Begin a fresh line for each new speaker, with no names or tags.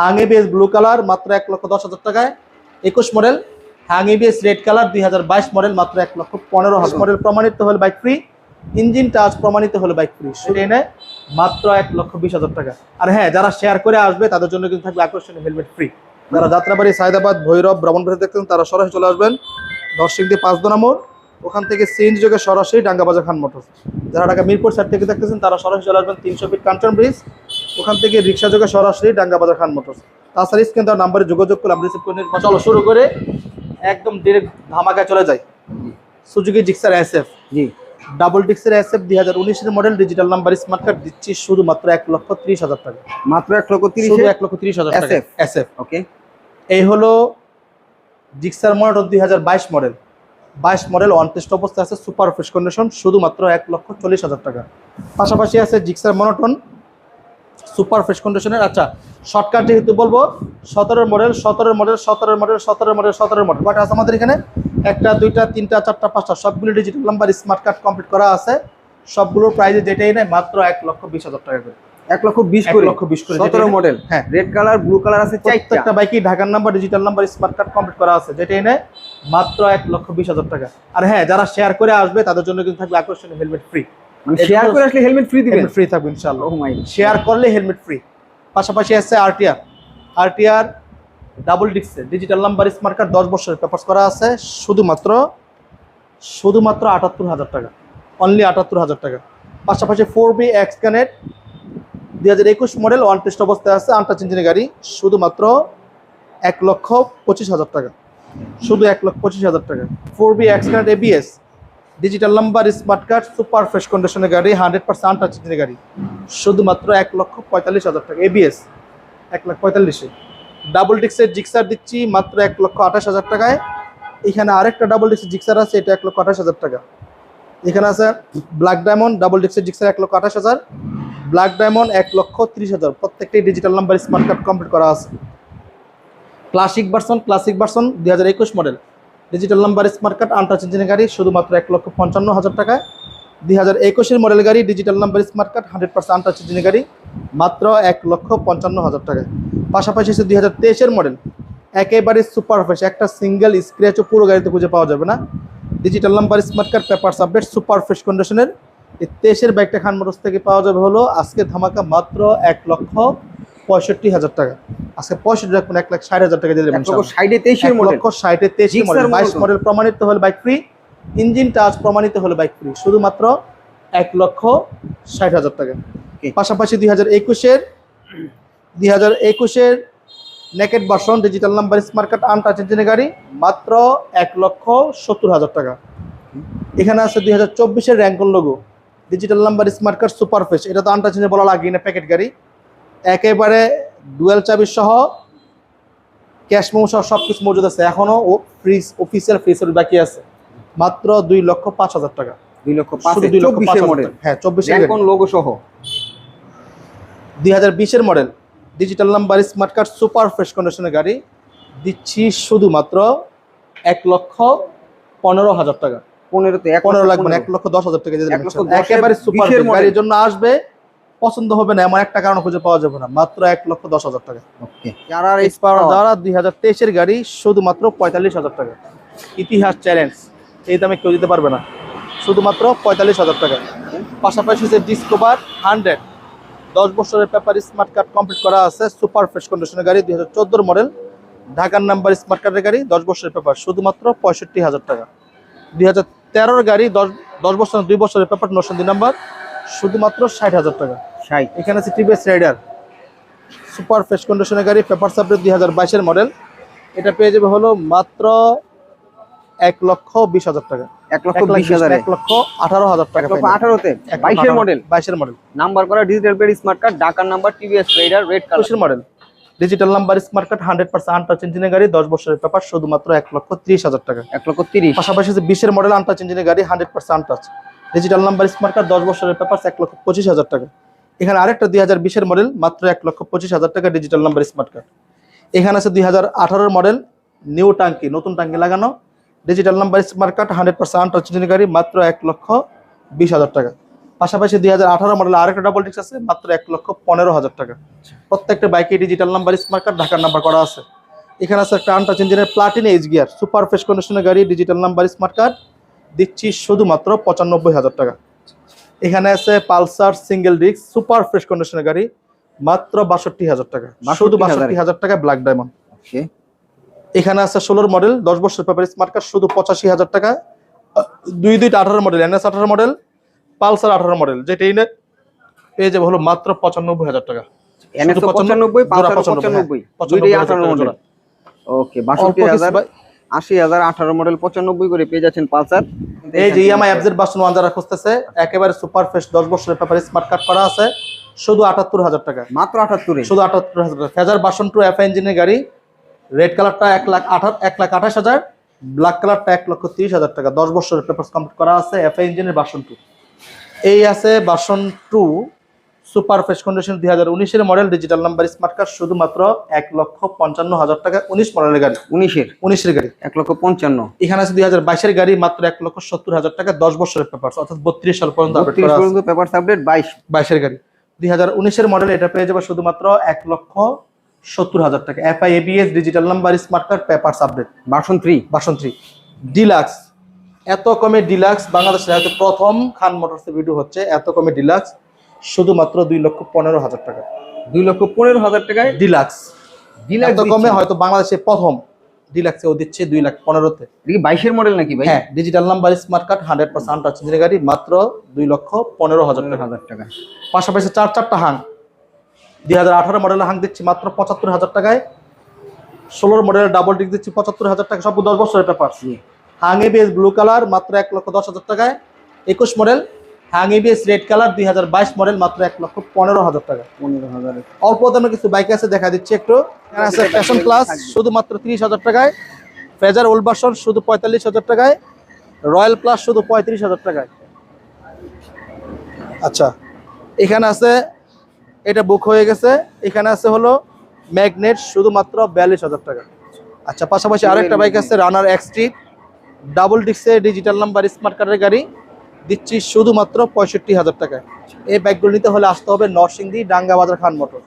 Hang ABS blue colour মাত্র এক লক্ষ দশ হাজার টাকায়। একুশ model Hang ABS red colour দুই হাজার বাইশ মডেল মাত্র এক লক্ষ পনেরো হাজার। মডেল প্রমাণিত হলে বাইক ফ্রি ইঞ্জিন টাচ প্রমাণিত হলে বাইক ফ্রি সেটা এনে মাত্র এক লক্ষ বিশ হাজার টাকা। আর হ্যাঁ যারা শেয়ার করে আসবে, তাদের জন্য কিন্তু থাকবে আকর্ষণীয় হেলমেট ফ্রি যারা যাত্রাবাড়ি, সায়দাবাদ, ভৈরব ব্রাহ্মণবাড়ি দেখতেন তারা সরাসরি চলে আসবেন দর্শক দিয়ে পাঁচ দোনা মোড়। ওখান থেকে সিএনজি যোগে সরাসরি ডাঙ্গাবাজার খান মোটর যারা ঢাকা মিরপুর সাইড থেকে দেখতেছেন, তারা সরাসরি চলে আসবেন তিনশো ফিট কাঞ্চন ব্রিজ ওখান থেকে রিক্সা যোগে সরাসরি ডাঙ্গাবাজার খান মোটর তাছাড়া স্ক্রিন দেওয়ার নাম্বারে যোগাযোগ করে আমরা রিসিভ করে চলো শুরু করে একদম ডিরেক্ট ধামাকায় চলে যাই। Suzuki Gixxer S F
G.
Double ডিক্সের S F দুই হাজার উনিশের model digital number smart card দিচ্ছি শুধুমাত্র এক লক্ষ ত্রিশ হাজার টাকা।
মাত্র এক লক্ষ তিরিশ
এক লক্ষ ত্রিশ হাজার টাকা। S F
okay.
এই হলো জিক্সার মডেল দুই হাজার বাইশ মডেল বাইশ মডেল ওয়ান টেস্ট অবস্থায় আছে সুপার ফ্রেশ কন্ডিশন শুধুমাত্র এক লক্ষ চল্লিশ হাজার টাকা। পাশাপাশি আছে জিক্সার মনোটন সুপার ফ্রেশ কন্ডিশনের। আচ্ছা শর্টকাট যেহেতু বলব সতেরোর মডেল সতেরোর মডেল সতেরোর মডেল সতেরোর মডেল সতেরোর মডেল। কয়টা আছে আমাদের এখানে একটা দুইটা তিনটা চারটা পাঁচটা সবগুলো digital number smart card complete করা আছে। সবগুলোর প্রাইজে যেটাই নেয় মাত্র এক লক্ষ বিশ হাজার টাকা করে।
এক লক্ষ বিশ করে?
লক্ষ বিশ করে
সতেরো মডেল
হ্যাঁ।
রেড কালার ব্লু কালার আছে
প্রত্যেকটা বাইকই ঢাকার number digital number smart card complete করা আছে যেটা এনে মাত্র এক লক্ষ বিশ হাজার টাকা। আর হ্যাঁ যারা শেয়ার করে আসবে তাদের জন্য কিন্তু থাকবে আকর্ষণীয় হেলমেট ফ্রি
শেয়ার করে আসলে হেলমেট ফ্রি দিবেন?
ফ্রি থাকবে ইনশাল্লাহ
ও মাই
শেয়ার করলে হেলমেট ফ্রি পাশাপাশি আছে আরটিআর আরটিআর ডাবল ডিক্সে ডিজিটাল নাম্বার স্মার্ট কার্ড দশ বছরের পেপার্স করা আছে। শুধুমাত্র শুধুমাত্র আটাত্তর হাজার টাকা। অনলি আটাত্তর হাজার টাকা। পাশাপাশি ফোর বি এক্স কানেক্ট দুই হাজার একুশ মডেল ওয়ান টেস্ট অবস্থায় আছে আনটাচ ইঞ্জিনের গাড়ি। শুধুমাত্র এক লক্ষ পঁচিশ হাজার টাকা। শুধু এক লক্ষ পঁচিশ হাজার টাকা। Four B X connect ABS digital number smart card super fresh কন্ডিশনের গাড়ি হান্ড্রেড পার্সেন্ট আনটাচ ইঞ্জিনের গাড়ি। শুধুমাত্র এক লক্ষ পঁয়তাল্লিশ হাজার টাকা। এবিএস এক লাখ পঁয়তাল্লিশে। ডাবল ডিক্সের জিক্সার দিচ্ছি, মাত্র এক লক্ষ আঠাশ হাজার টাকায়। এখানে আরেকটা ডাবল ডিক্সের জিক্সার আছে, এটা এক লক্ষ আঠাশ হাজার টাকা। এখানে আছে ব্ল্যাক ডায়মন্ড ডাবল ডিক্সের জিক্সার এক লক্ষ আঠাশ হাজার। ব্ল্যাক ডায়মন্ড এক লক্ষ ত্রিশ হাজার। প্রত্যেকটাই digital number smart card complete করা আছে। ক্লাসিক ভার্সন ক্লাসিক ভার্সন দুই হাজার একুশ model digital number smart card untouch ইঞ্জিনের গাড়ি, শুধুমাত্র এক লক্ষ পঞ্চান্ন হাজার টাকায়। দুই হাজার একুশের মডেল গাড়ি digital number smart card hundred percent untouch ইঞ্জিনের গাড়ি, মাত্র এক লক্ষ পঞ্চান্ন হাজার টাকায়। পাশাপাশি আছে দুই হাজার তেইশের মডেল একেবারে সুপার ফ্রেশ একটা সিঙ্গেল স্ক্র্যাচও পুরো গাড়িতে খুঁজে পাওয়া যাবে না। Digital number smart card papers update super fresh কন্ডিশনের এই তেইশের বাইকটা খান মোটরস থেকে পাওয়া যাবে হলো আজকে ধামাকা মাত্র এক লক্ষ পঁয়ষট্টি হাজার টাকা। আজকে পঁয়ষট্টি রাখবেন এক লাখ ষাট হাজার টাকা দিয়ে দেবেন
ষাটে তেইশের মডেল
লক্ষ ষাটে তেইশ মডেল বাইশ মডেল প্রমাণিত হলে বাইক ফ্রি ইঞ্জিন টাচ প্রমাণিত হলে বাইক ফ্রি শুধুমাত্র এক লক্ষ ষাট হাজার টাকা। পাশাপাশি দুই হাজার একুশের দুই হাজার একুশের naked version digital number smart card untouch ইঞ্জিনের গাড়ি মাত্র এক লক্ষ সত্তর হাজার টাকা। এখানে আছে দুই হাজার চব্বিশের Rancon logo digital number smart card super fresh এটা তো আনটাচ ইঞ্জিনে বলা লাগে না প্যাকেট গাড়ি। একেবারে ডুয়েল চাবি সহ ক্যাশ মেমো সহ সব কিছু মজুদ আছে। এখনও ও ফ্রিজ অফিসিয়াল ফ্রিজ বাকি আছে। মাত্র দুই লক্ষ পাঁচ হাজার টাকা।
দুই লক্ষ পাঁচ
দুই লক্ষ পাঁচ হাজার
মডেল
হ্যাঁ চব্বিশের
লোগো সহ।
দুই হাজার বিশের model digital number smart card super fresh কন্ডিশনের গাড়ি। দিচ্ছি শুধুমাত্র এক লক্ষ পনেরো হাজার টাকা।
পনেরোতে
পনেরো লাগবে এক লক্ষ দশ হাজার টাকা একেবারে সুপার গাড়ির জন্য আসবে পছন্দ হবে না এমন একটা কারণ খুঁজে পাওয়া যাবে না মাত্র এক লক্ষ দশ হাজার টাকা।
যারা
যারা দুই হাজার তেইশের গাড়ি শুধুমাত্র পঁয়তাল্লিশ হাজার টাকা। ইতিহাস চ্যালেঞ্জ এই দামে কেউ দিতে পারবে না। শুধুমাত্র পঁয়তাল্লিশ হাজার টাকা। পাশাপাশি হচ্ছে ডিসকভার হান্ড্রেড দশ বছরের পেপার স্মার্ট কার্ড কমপ্লিট করা আছে সুপার ফ্রেশ কন্ডিশনের গাড়ি দুই হাজার চোদ্দোর মডেল ঢাকার নাম্বার স্মার্ট কার্ডের গাড়ি দশ বছরের পেপার শুধুমাত্র পঁয়ষট্টি হাজার টাকা। দুই হাজার তেরোর গাড়ি দশ দশ বছর দুই বছরের পেপার নশো নাম্বার শুধুমাত্র ষাট হাজার টাকা।
ষাট।
এখানে আছে টিভিএস রাইডার। সুপার ফ্রেশ কন্ডিশনের গাড়ি পেপার সাবজেক্ট দুই হাজার বাইশের মডেল। এটা পেয়ে যাবে হলো মাত্র এক লক্ষ বিশ হাজার টাকা।
এক লক্ষ বিশ হাজারে।
এক লক্ষ আঠারো হাজার টাকা
আঠারোতে বাইশের মডেল।
বাইশের মডেল।
নাম্বার করা ডিজিটাল প্লেট স্মার্ট কার্ড ঢাকার number TVS Raider red colour
model. Digital number smart card hundred percent untouch ইঞ্জিনের গাড়ি দশ বছরের পেপার শুধুমাত্র এক লক্ষ ত্রিশ হাজার টাকা।
এক লক্ষ তিরিশ।
পাশাপাশি আছে বিশের মডেল আনটাচ ইঞ্জিনের গাড়ি hundred percent untouch. Digital number smart card দশ বছরের পেপার এক লক্ষ পঁচিশ হাজার টাকা। এখানে আরেকটা দুই হাজার বিশের মডেল মাত্র এক লক্ষ পঁচিশ হাজার টাকা ডিজিটাল নাম্বার স্মার্ট কার্ড এখানে আছে দুই হাজার আঠারোর মডেল নিউ টাঙ্কি, নতুন টাঙ্কি লাগানো। Digital number smart card hundred percent untouch ইঞ্জিনের গাড়ি, মাত্র এক লক্ষ বিশ হাজার টাকা। পাশাপাশি দুই হাজার আঠারো মডেল আরেকটা ডাবল ডিক্স আছে, মাত্র এক লক্ষ পনেরো হাজার টাকা। প্রত্যেকটা বাইকে ডিজিটাল নাম্বার স্মার্ট কার্ড ঢাকার নাম্বার করা আছে। এখানে আছে একটা আনটাচ ইঞ্জিনের Platina H gear super fresh কন্ডিশনের গাড়ি ডিজিটাল নাম্বার স্মার্ট কার্ড দিচ্ছি শুধুমাত্র পঁচানব্বই হাজার টাকা। এখানে আছে Pulsar single disc super fresh কন্ডিশনের গাড়ি মাত্র বাষট্টি হাজার টাকা। শুধু বাষট্টি হাজার টাকা। ব্ল্যাক ডায়মন্ড এখানে আছে ষোলোর মডেল দশ বছর পেপার স্মার্ট কার্ড শুধু পঁচাশি হাজার টাকা। দুই দুইটা আঠারো মডেল এনএস আঠারো মডেল পালসার আঠারো মডেল যেটা এই পেয়ে যাবে হলো মাত্র পঁচানব্বই হাজার টাকা।
পঁচানব্বই
জোড়া
পাঁচশো
95,
পঁচানব্বই। দুইটাই
95,000
আঠারো
টাকা
ওকে বাষট্টি হাজার আশি হাজার আঠারো মডেল পঁচানব্বই করে পেয়ে যাচ্ছেন পালসার।
এই যে ইএমআই অ্যাপসের বাসন ওয়ান যারা খুঁজতেছে একেবারে সুপার ফ্রেশ দশ বছরের পেপার স্মার্ট কার্ড করা আছে শুধু আটাত্তর হাজার টাকা।
মাত্র আটাত্তরে।
শুধু আটাত্তর হাজার টাকা। ফেজার বাসন টু এফ ইঞ্জিনের গাড়ি রেড কালারটা এক লাখ আঠাশ এক লাখ আঠাশ হাজার ব্ল্যাক কালারটা এক লক্ষ তিরিশ হাজার টাকা। দশ বছরের পেপার কমপ্লিট করা আছে এফ ইঞ্জিনের বাসন টু এই আছে বাসন টু সুপার ফ্রেশ কন্ডিশন দুই হাজার উনিশের model digital number smart card শুধুমাত্র এক লক্ষ পঞ্চান্ন হাজার টাকা উনিশ মডেলের গাড়ি।
উনিশের?
উনিশের গাড়ি।
এক লক্ষ পঞ্চান্ন।
এখানে আছে দুই হাজার বাইশের গাড়ি মাত্র এক লক্ষ সত্তর হাজার টাকা দশ বছরের পেপার অর্থাৎ বত্রিশ সাল পর্যন্ত
পেপার আপডেট বাইশ।
বাইশের গাড়ি। দুই হাজার উনিশের মডেল এটা পেয়ে যাবে শুধুমাত্র এক লক্ষ সত্তর হাজার টাকা। FI ABS digital number smart card paper update
version three
version three deluxe এত কমে ডিলাক্স বাংলাদেশের হয়তো প্রথম খান মোটরসের ভিডিও হচ্ছে এত কমে ডিলাক্স শুধুমাত্র দুই লক্ষ পনেরো হাজার টাকা।
দুই লক্ষ পনেরো হাজার টাকায়
ডিলাক্স।
ডিলাক্স
কমে হয়তো বাংলাদেশে প্রথম ডিলাক্সে ও দিচ্ছে দুই লাখ পনেরোতে।
বাইশের মডেল নাকি ভাই?
হ্যাঁ digital number smart card hundred percent touch ইঞ্জিনের গাড়ি মাত্র দুই লক্ষ পনেরো হাজার
হাজার টাকা।
পাশাপাশি চার চারটা হাং। দুই হাজার আঠারো মডেলের হাং দিচ্ছি মাত্র পঁচাত্তর হাজার টাকায়। ষোলোর মডেলের ডাবল ডিক দিচ্ছি পঁচাত্তর হাজার টাকা সব দশ বছরের paper Hang ABS blue colour মাত্র এক লক্ষ দশ হাজার টাকায়। একুশ model Hang ABS red colour দুই হাজার বাইশ মডেল মাত্র এক লক্ষ পনেরো হাজার টাকা।
পনেরো হাজার।
অল্প দামে কিছু বাইক আছে দেখা দিচ্ছি একটু। আছে ফ্যাশন প্লাস শুধুমাত্র তিরিশ হাজার টাকায়। ফেজার ওল্ড ভার্সন শুধু পঁয়তাল্লিশ হাজার টাকায়। রয়্যাল প্লাস শুধু পঁয়ত্রিশ হাজার টাকায়। আচ্ছা এখানে আছে এটা বুক হয়ে গেছে। এখানে আছে হলো ম্যাগনেট শুধুমাত্র বিয়াল্লিশ হাজার টাকা। আচ্ছা পাশাপাশি আরেকটা বাইক আছে রানার এক্সটি ডাবল ডিক্সে ডিজিটাল নাম্বার স্মার্ট কার্ডের গাড়ি। দিচ্ছি শুধুমাত্র পঁয়ষট্টি হাজার টাকায়। এই ব্যাগগুলো নিতে হলে আসতে হবে নরসিংদী ডাঙ্গা বাজার খান মোটর